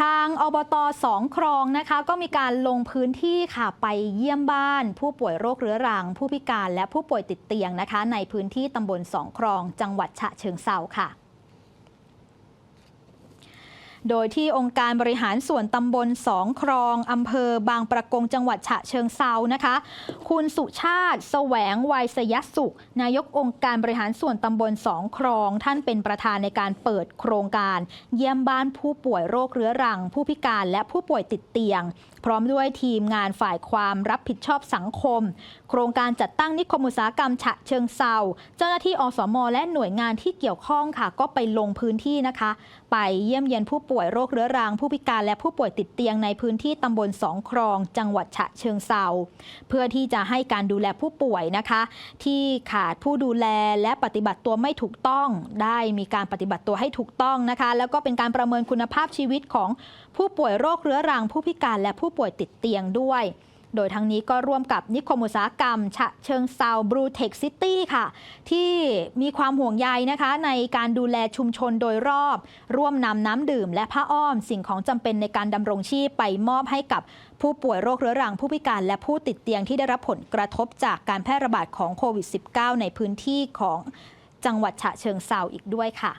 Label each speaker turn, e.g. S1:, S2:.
S1: ทางอบตสองครองนะคะ ก็มีการลงพื้นที่ค่ะไปเยี่ยมบ้าน ผู้ป่วยโรคเรื้อรัง ผู้พิการและผู้ป่วยติดเตียงนะคะ ในพื้นที่ตำบลสองครอง จังหวัดฉะเชิงเซาค่ะ โดยที่องค์การบริหารส่วนตำบลสองครองอำเภอบางประกงจังหวัดฉะเชิงเซานะคะ คุณสุชาติ แสวงวัยสยสุข นายกองค์การบริหารส่วนตำบลสองครอง ท่านเป็นประธานในการเปิดโครงการ เยี่ยมบ้านผู้ป่วยโรคเรื้อรัง ผู้พิการและผู้ป่วยติดเตียง พร้อมด้วยทีมงานฝ่ายความรับผิดชอบสังคม โครงการจัดตั้งนิคมอุตสาหกรรมฉะเชิงเซาเจ้าหน้าที่อสมและหน่วยงานที่เกี่ยวข้องค่ะ ก็ไปลงพื้นที่นะคะ ไปเยี่ยมเยียนผู้ป่วยวยโรคเรื้อรัง ผู้พิการและผู้ป่วยติดเตียงในพื้นที่ตำบลสองครอง จังหวัดฉะเชิงเซาเพื่อที่จะให้การดูแลผู้ป่วยนะคะ ที่ขาดผู้ดูแลและปฏิบัติตัวไม่ถูกต้องได้มีการปฏิบัติตัวให้ถูกต้องนะคะ แล้วก็เป็นการประเมินคุณภาพชีวิตของผู้ป่วยโรคเรื้อรัง ผู้พิการและผู้ป่วยติดเตียงด้วย โดยทั้งนี้ก็ร่วมกับนิคมอุตสาหกรรม ฉะเชิงเซาบรูเทคซิตี้ค่ะ ที่มีความห่วงใยนะคะในการดูแลชุมชนโดยรอบ ร่วมนำน้ำดื่ม และผ้าอ้อมสิ่งของจำเป็นในการดำรงชีพไปมอบให้กับผู้ป่วยโรคเรื้อรังผู้พิการและผู้ติดเตียงที่ได้รับผลกระทบจากการแพร่ระบาดของโควิด -19 ในพื้นที่ของจังหวัดฉะเชิงเซาอีกด้วยค่ะ